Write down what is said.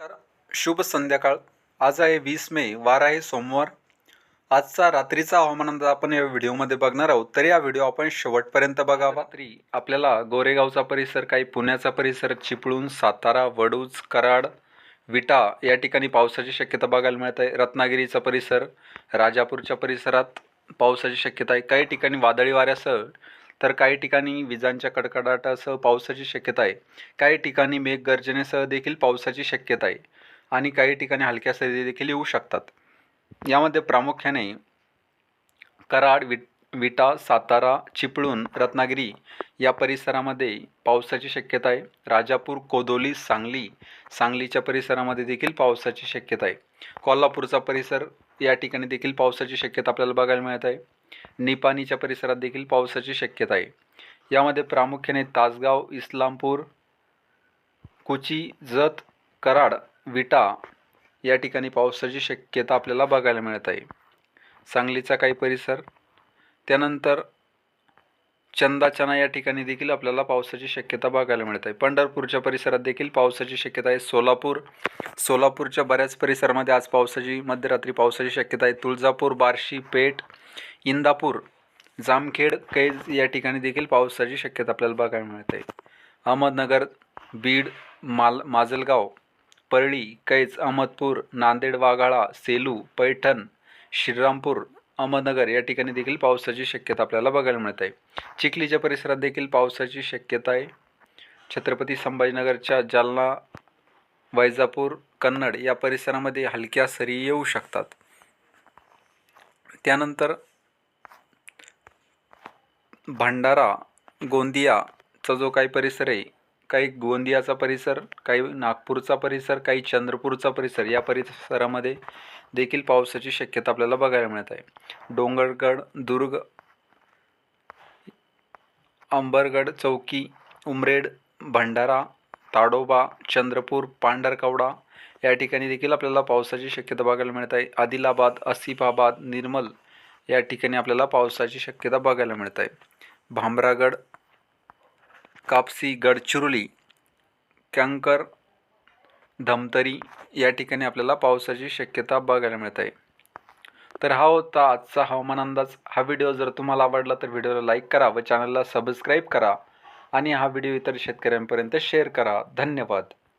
नमस्कार. शुभ संध्याकाळ. आज आहे वीस मे वार आहे सोमवार. आजचा रात्रीचा हवामान अंदाज आपण या व्हिडिओमध्ये बघणार आहोत. तर या व्हिडिओ आपण शेवटपर्यंत बघावा. तरी आपल्याला गोरेगावचा परिसर काही पुण्याचा परिसर चिपळूण सातारा वडूज कराड विटा या ठिकाणी पावसाची शक्यता बघायला मिळत आहे. रत्नागिरीचा परिसर राजापूरच्या परिसरात पावसाची शक्यता आहे. काही ठिकाणी वादळी वाऱ्यासह तर काही ठिकाणी विजांच्या कडकडाटासह पावसाची शक्यता आहे. काही ठिकाणी मेघगर्जनेसह देखील पावसाची शक्यता आहे. आणि काही ठिकाणी हलक्या सरी देखील येऊ शकतात. यामध्ये प्रामुख्याने कराड विट विटा सातारा चिपळूण रत्नागिरी या परिसरामध्ये पावसाची शक्यता आहे. राजापूर कोदोली सांगली सांगलीच्या परिसरामध्ये देखील पावसाची शक्यता आहे. कोल्हापूरचा परिसर या ठिकाणी देखील पावसाची शक्यता आपल्याला बघायला मिळत आहे. निपाणीच्या परिसरात देखील पावसाची शक्यता आहे. यामध्ये प्रामुख्याने तासगाव इस्लामपूर कुची जत कराड विटा या ठिकाणी पावसाची शक्यता आपल्याला बघायला मिळत आहे. सांगलीचा काही परिसर त्यानंतर चंदाचना या ठिकाणी देखील आपल्याला पावसाची शक्यता बघायला मिळत आहे. पंढरपूरच्या परिसरात देखील पावसाची शक्यता आहे. सोलापूर सोलापूरच्या बऱ्याच परिसरामध्ये आज पावसाची मध्यरात्री पावसाची शक्यता आहे. तुळजापूर बार्शी पेठ इंदापूर जामखेड कैज या ठिकाणी देखील पावसाची शक्यता आपल्याला बघायला मिळत. आहे अहमदनगर बीड माल माजलगाव परळी कैज अहमदपूर नांदेड वाघाळा सेलू पैठण श्रीरामपूर अहमदनगर या ठिकाणी देखील पावसाची शक्यता आपल्याला बघायला मिळत. आहे चिखलीच्या परिसरात देखील पावसाची शक्यता आहे. छत्रपती संभाजीनगरच्या जालना वैजापूर कन्नड या परिसरामध्ये हलक्या सरी येऊ शकतात. त्यानंतर भंडारा गोंदियाचा जो काही परिसर आहे काही गोंदियाचा परिसर काही नागपूरचा परिसर काही चंद्रपूरचा परिसर या परिसरामध्ये देखील पावसाची शक्यता आपल्याला बघायला मिळत आहे. डोंगरगड दुर्ग अंबरगड चौकी उमरेड भंडारा ताडोबा चंद्रपूर पांढरकवडा या ठिकाणी देखील आपल्याला पावसाची शक्यता बघायला मिळत आहे. आदिलाबाद आसिफाबाद निर्मल या ठिकाणी आपल्याला पावसाची शक्यता बघायला मिळत आहे. भामरागड कापसी गडचिरोली कँकर धमतरी या ठिकाणी आपल्याला पावसाची शक्यता बघायला मिळत आहे. तर हा होता आजचा हवामान अंदाज. हा व्हिडिओ जर तुम्हाला आवडला तर व्हिडिओला लाईक करा व चॅनलला सबस्क्राईब करा आणि हा व्हिडिओ इतर शेतकऱ्यांपर्यंत शेअर करा. धन्यवाद.